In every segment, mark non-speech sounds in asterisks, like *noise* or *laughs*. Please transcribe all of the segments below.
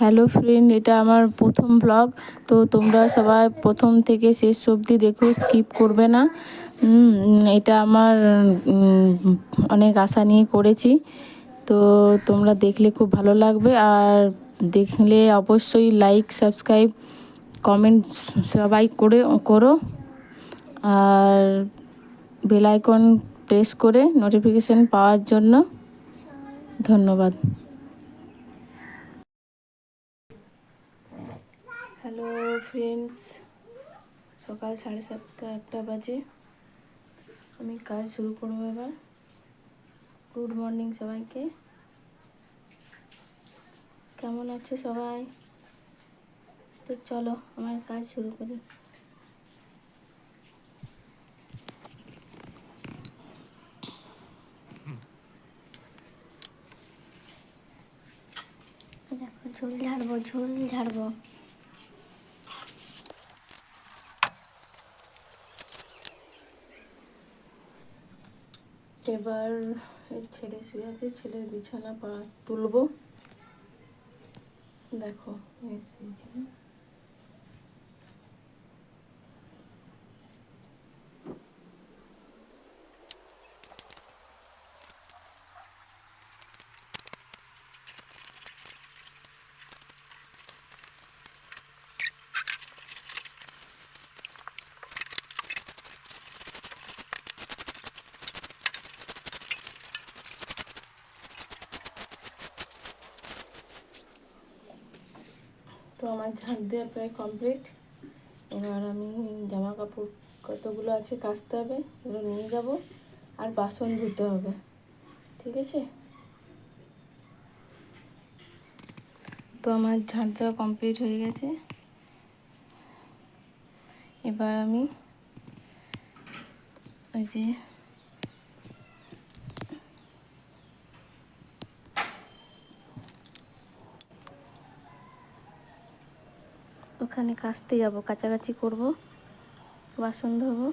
Hello friend এটা আমার প্রথম ব্লগ তো তোমরা সবাই প্রথম থেকে শেষ অবধি দেখো স্কিপ করবে না। এটা আমার অনেক আশা নিয়ে করেছি। তো তোমরা দেখলে খুব ভালো লাগবে, আর দেখলে অবশ্যই লাইক সাবস্ক্রাইব কমেন্ট সবাই করে, করো। আর বেল আইকন প্রেস করে নোটিফিকেশন পাওয়ার জন্য ধন্যবাদ। হ্যালো ফ্রেন্ডস সকাল সাড়ে সাতটা, আটটা বাজে। আমি কাজ শুরু করব এবার। গুড মর্নিং সবাইকে। কেমন আছো সবাই? তো চলো, আমার কাজ শুরু করি। দেখো ঝোল ঝাড়বো ঝোল ঝাড়বো। এবার ছেলে শুয়ে আছে ছেলের বিছানা পা তুলবো। দেখো আমার ঝাঁট দেওয়া প্রায় কমপ্লিট এবার আমি জামা কাপড় কতগুলো আছে কাচতে হবে, এগুলো নিয়ে যাব। আর বাসন ধুতে হবে, ঠিক আছে? তো আমার ঝাঁট দেওয়া কমপ্লিট হয়ে গেছে। এবার আমি ওই যে ওখানে কাচতে যাব কাছাকাছি করব, বাসন ধোবো।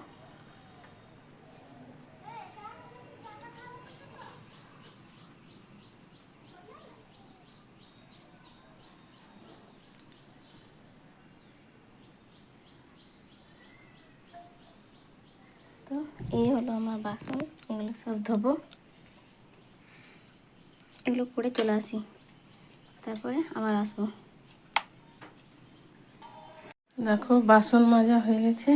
তো এই হলো আমার বাসন, এগুলো সব ধোবো। এগুলো করে চলে আসি, তারপরে আবার আসব। দেখো, বাসন মাজা হয়ে গেছে।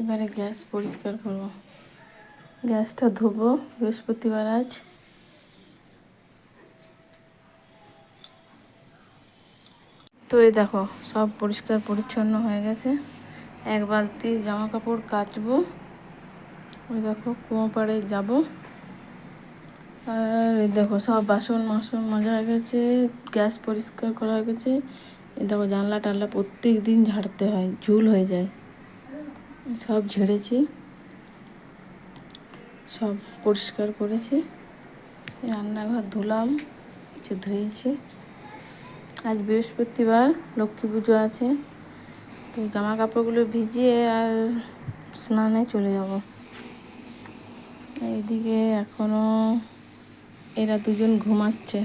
এবারে গ্যাস পরিষ্কার করব। গ্যাসটা ধোবো, বৃহস্পতিবার আজ। তো এই দেখো, সব পরিষ্কার পরিচ্ছন্ন হয়ে গেছে। এক বালতি জামা কাপড় কাচবো। ওই দেখো, কুয়ো পাড়ে যাব। আর দেখো, সব বাসন মাসন মাজা হয়ে গেছে, গ্যাস পরিষ্কার করা হয়ে গেছে। দেখো জানলা টানলা প্রত্যেক দিন ঝাড়তে হয়, ঝুল হয়ে যায়। সব ঝেড়েছি, সব পরিষ্কার করেছি। রান্নাঘর ধুলাম, কিছু ধুয়েছি। আজ বৃহস্পতিবার, লক্ষ্মী পুজো আছে। তো জামা কাপড়গুলো ভিজিয়ে আর স্নানে চলে যাব। এইদিকে এখনও এরা দুজন ঘুমাচ্ছে,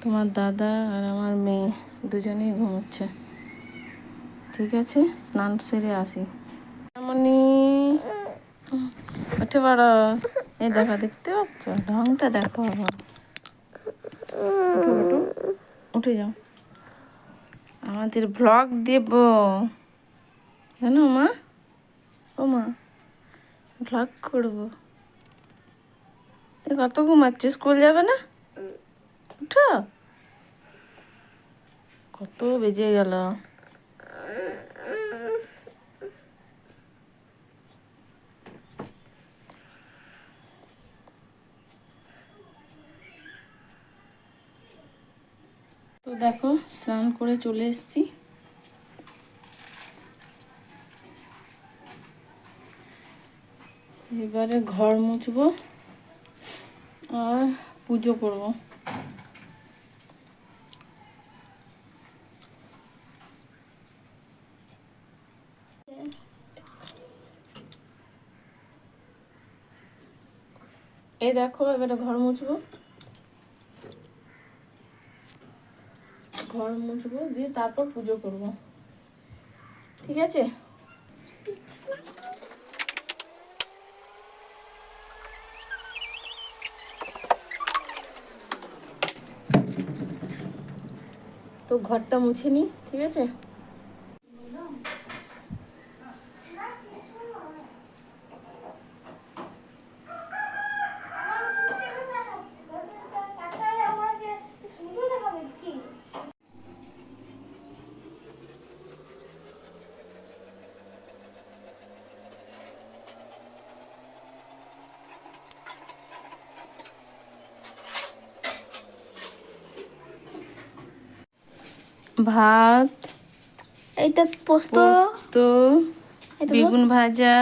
তোমার দাদা আর আমার মেয়ে। দুজনেই ঘুমোচ্ছে। ঠিক আছে স্নান সেরে আসি। এমনই উঠে পড়ো। এই দেখো দেখতে পাচ্ছ? ঢংটা দেখো উঠো, যাও। আমাদের ভ্লগ দেব। জানো মা? ও মা ভ্লগ করব। কত ঘুমাচ্ছিস? স্কুল যাবে না? উঠো। কত বেজে গেল। তো দেখো, স্নান করে চলে এসেছি। এবারে ঘর মুছবো আর পুজো করব। এই দেখো এবারে ঘর মুছবো। ঘর মুছবো, দিয়ে তারপর পুজো করব। ঠিক আছে? তো ঘরটা মুছে নি, ঠিক আছে? ভাত এইটা পোস্ত পোস্ত বেগুন ভাজা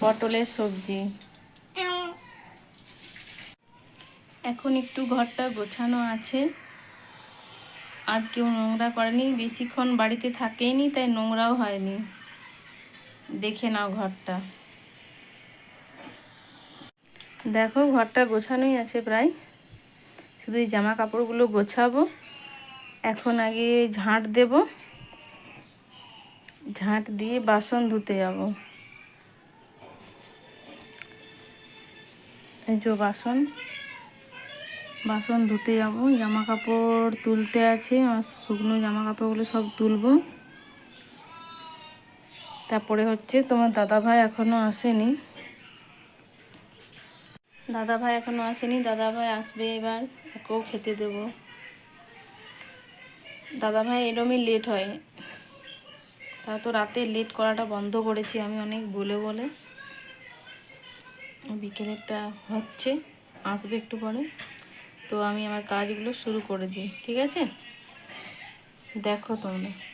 পটলের সবজি। এখন একটু ঘরটা গোছানো আছে। আর কেউ নোংরা করেনি বেশিক্ষণ বাড়িতে থাকেনি তাই নোংরাও হয়নি। দেখে নাও ঘরটা। দেখো ঘরটা গোছানোই আছে প্রায়। শুধু এই জামা কাপড়গুলো গোছাবো। এখন আগে ঝাঁট দেব। ঝাঁট দিয়ে বাসন ধুতে যাব। এই যে বাসন বাসন ধুতে যাব। জামা কাপড় তুলতে আছে আর শুকনো জামা কাপড়গুলো সব তুলবো। তারপরে হচ্ছে তোমার দাদা ভাই এখনও আসেনি। দাদা ভাই এখনও আসেনি দাদা ভাই আসবে এবার, ওকেও খেতে দেবো। দাদা ভাই এরমই লেট হয়। তা তো রাতে লেট করাটা বন্ধ করেছি, আমি অনেক বলে বলে। বিকেলেরটা হচ্ছে, আসবে একটু পরে। তো আমি আমার কাজগুলো শুরু করে দিই, ঠিক আছে? দেখো তোমরা।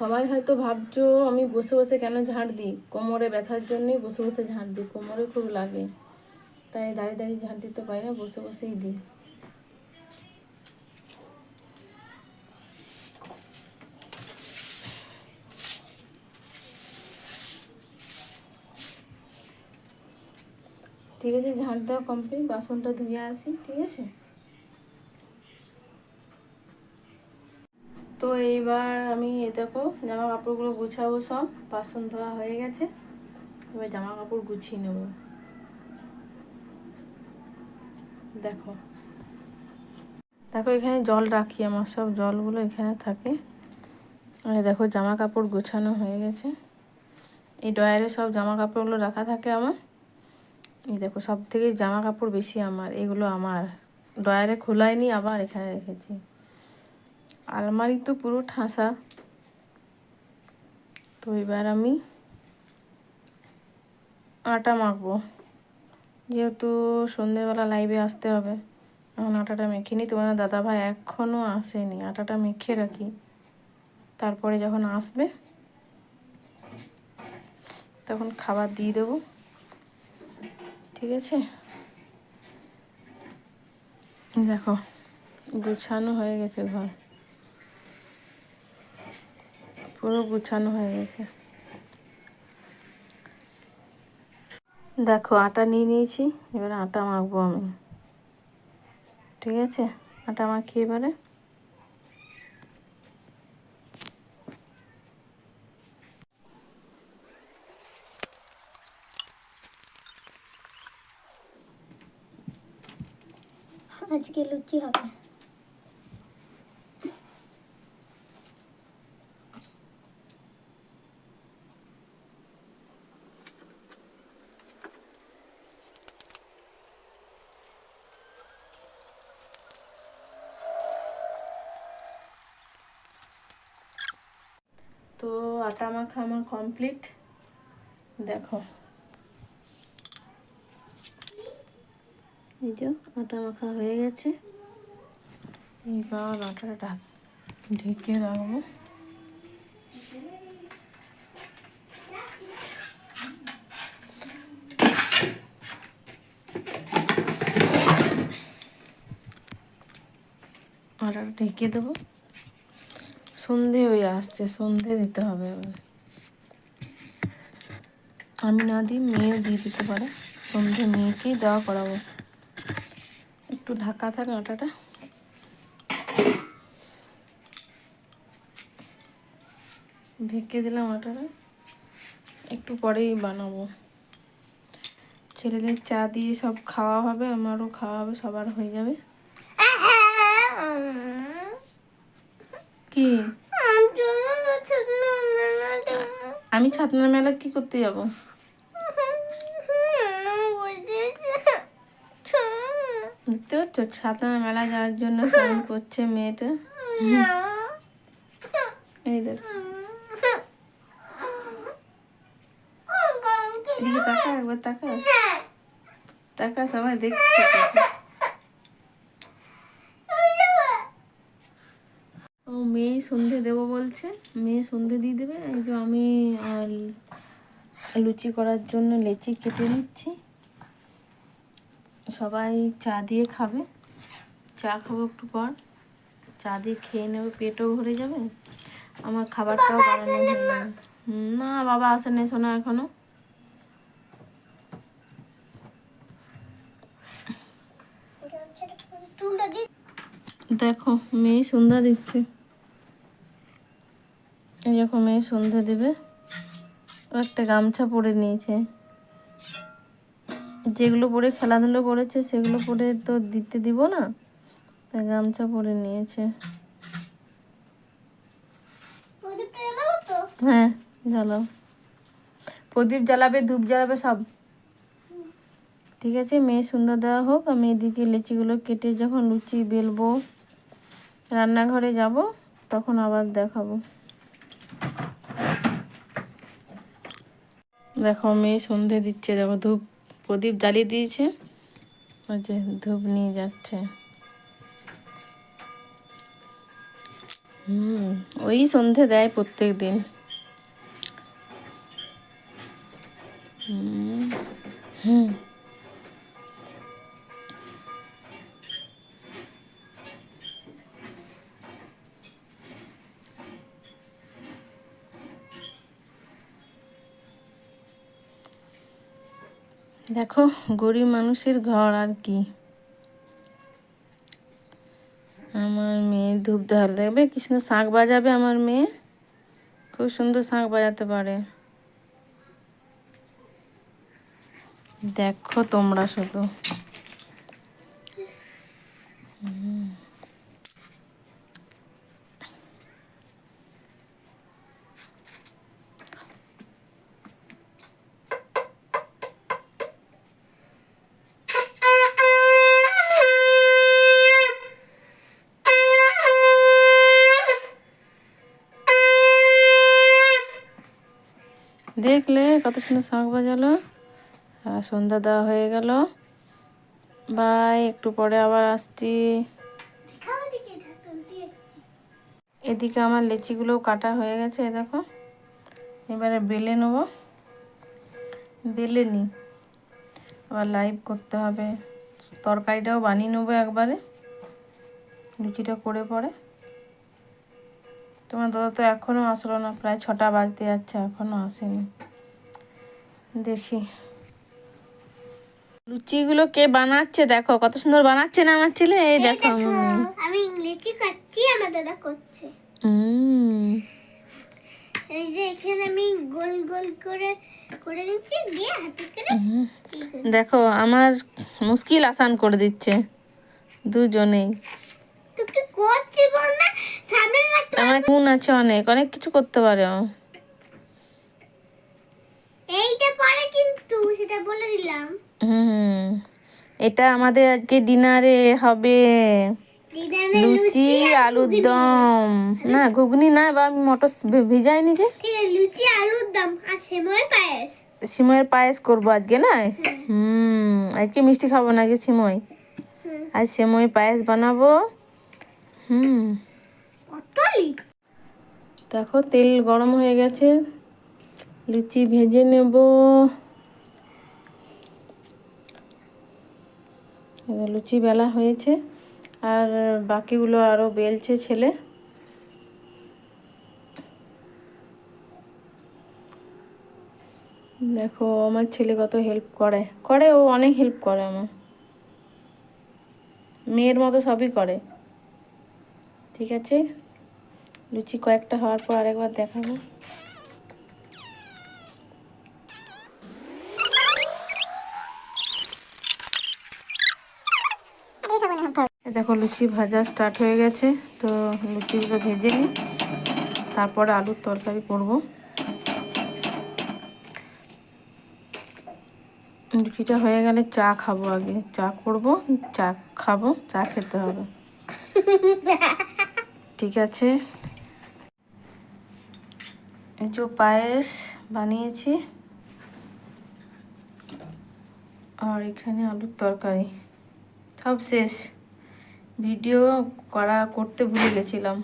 সবাই হয়তো ভাবছ আমি বসে বসে কেন ঝাঁট দিই? কোমরে ব্যথার জন্যই বসে বসে ঝাঁট দিই, কোমরে খুব লাগে। তাই দাঁড়িয়ে দাঁড়িয়ে ঝাঁট দিতে পারি না, বসে বসেই দিই। ঠিক আছে ঝাঁট দেওয়া কমপ্লিট বাসনটা ধুয়ে আসি, ঠিক আছে? তো এইবার আমি এ দেখো জামা কাপড়গুলো গুছাবো সব, বাসন ধোয়া হয়ে গেছে। এবার জামা কাপড় গুছিয়ে নেব। দেখো। দেখো, এখানে জল রাখি আমার, সব জলগুলো এখানে থাকে। আর দেখো জামা কাপড় গুছানো হয়ে গেছে। এই ডয়ারে সব জামা কাপড়গুলো রাখা থাকে আমার। এই দেখো সব থেকে জামা কাপড় বেশি আমার, এগুলো আমার। ডয়ারে খোলাইনি, আবার এখানে রেখেছি। আলমারি তো পুরো ঠাসা। তো এবার আমি আটা মাখবো। যেহেতু সন্ধেবেলা লাইভে আসতে হবে, এখন আটাটা মেখে নিই। তোমার দাদা ভাই এখনও আসেনি, আটাটা মেখে রাখি। তারপরে যখন আসবে, তখন খাবার দিয়ে দেবো। ঠিক আছে? দেখো, গুছানো হয়ে গেছে ঘর। পুরো গুছানো হয়ে গেছে। দেখো, আটা নিয়ে নিয়েছি, এবারে আটা মাখবো আমি। ঠিক আছে? আটা মাখি এবারে। আজকে লুচি হবে। তো আটা মাখা আমার কমপ্লিট দেখো। এই যে আটা মাখা হয়ে গেছে। এইবার আটাটা ঢাক- ঢেকে রাখব। আটাটা ঢেকে দেবো। সন্ধে হয়ে আসছে, সন্ধে দিতে হবে আমি না দিই, মেয়েও দিয়ে দিতে পারে। সন্ধে মেয়েকেই দেওয়া করাবো। একটু ঢাকা থাক আটাটা। ঢেকে দিলাম আটাটা। একটু পরেই বানাবো। ছেলেদের চা দিয়ে সব খাওয়া হবে, আমারও খাওয়া হবে, সবার হয়ে যাবে। কি? আমি ছাতনার মেলা কি করতে যাব? দেখতে পাচ্ছ ছাতনা মেলা যাওয়ার জন্য ফোন করছে মেয়েটা। এই দেখ। একবার তাকা তাকা সবাই দেখছে তোকে। ও মেয়ে সন্ধে দেবো বলছে। মেয়ে সন্ধে দিয়ে দেবে। এই যে আমি লুচি করার জন্য লেচি কেটে নিচ্ছি। সবাই চা দিয়ে খাবে। চা খাব একটু পর। চা দিয়ে খেয়ে নেবে পেটও ভরে যাবে। আমার খাবারটাও বানানো হয়ে যাবে না বাবা আসে আসেনি শোনা এখনও। দেখো মেয়ে সন্ধ্যা দিচ্ছে। এই দেখো মেয়ে সন্ধ্যা দেবে। ও একটা গামছা পরে নিয়েছে। যেগুলো পরে খেলাধুলো করেছে সেগুলো পরে তো দিতে দিব না। তাই গামছা পরে নিয়েছে। হ্যাঁ জ্বালাও। প্রদীপ জ্বালাবে ধূপ জ্বালাবে সব। ঠিক আছে মেয়ে সুন্দর দেওয়া হোক আমি এদিকে লিচিগুলো কেটে যখন লুচি বেলবো রান্নাঘরে যাব তখন আবার দেখাবো। দেখো মেয়ে সন্ধে দিচ্ছে, দেখো ধূপ, প্রদীপ জ্বালিয়ে দিয়েছে। ওই যে ধূপ নিয়ে যাচ্ছে। হুম, ওই সন্ধে দেয় প্রত্যেক দিন। হুম হুম। দেখো, গরিব মানুষের ঘর আর কি। আমার মেয়ে ধূপ ধর দেখবে কৃষ্ণ শাঁখ বাজাবে আমার মেয়ে? খুব সুন্দর শাঁখ বাজাতে পারে। দেখো তোমরা শুধু। দেখলে কত সুন্দর শাঁখ বাজালো, আর সন্ধ্যা দেওয়া হয়ে গেল। বাই, একটু পরে আবার আসছি। এদিকে আমার লেচিগুলো কাটা হয়ে গেছে দেখো। এবারে বেলে নেব। বেলে নি। আবার লাইভ করতে হবে। তরকারিটাও বানিয়ে নেব একবারে। লুচিটা করে পরে। তোমার দাদা তো এখনও আসলো না প্রায় ছটা বাজতে যাচ্ছে এখনও আসেনি। দেখি। লুচিগুলো কে বানাচ্ছে দেখো কত সুন্দর বানাচ্ছে না আমার ছেলে? এই দেখো আমি ইংরেজি করছি আমার দাদা করছে। হুম এই যে এখানে আমি গোল গোল করে করে নিচ্ছি দিয়ে হাতে করে। দেখো আমার মুশকিল আসান করে দিচ্ছে। দুজনেই। আমার গুণ আছে অনেক অনেক কিছু করতে পারে। ও। এইটা পরে কিন্তু সেটা বলে দিলাম। হুম এটা আমাদের আজকে ডিনারে হবে। লুচি আলুর দম। না ঘুগনি না বা আমি মটর ভিজাইনি যে লুচি আলুর দম আর সেময় পায়েস। সিময়ের পায়েস করব আজকে না? হুম আজকে মিষ্টি খাব না আজকে সিমই হুম। আজ সিমই পায়েস বানাবো। হুম। দেখো, তেল গরম হয়ে গেছে। লুচি ভেজে নেব। লুচি বেলা হয়েছে। আর বাকিগুলো আরও বেলছে ছেলে। দেখো, আমার ছেলে কত হেল্প করে। করে, ও অনেক হেল্প করে আমার। মেয়ের মতো সবই করে। ঠিক আছে? লুচি কয়েকটা হওয়ার পর আরেকবার দেখাবো। দেখো লুচি ভাজা স্টার্ট হয়ে গেছে তো লুচিগুলো ভেজে নিই। তারপরে আলুর তরকারি করব। লুচিটা হয়ে গেলে চা খাব আগে। চা করব চা খাব চা খেতে হবে। *laughs* ঠিক আছে? যে পায়েস বানিয়েছি। আর এখানে আলুর তরকারি। সব শেষ। ভিডিও করা করতে ভুলে গেছিলাম।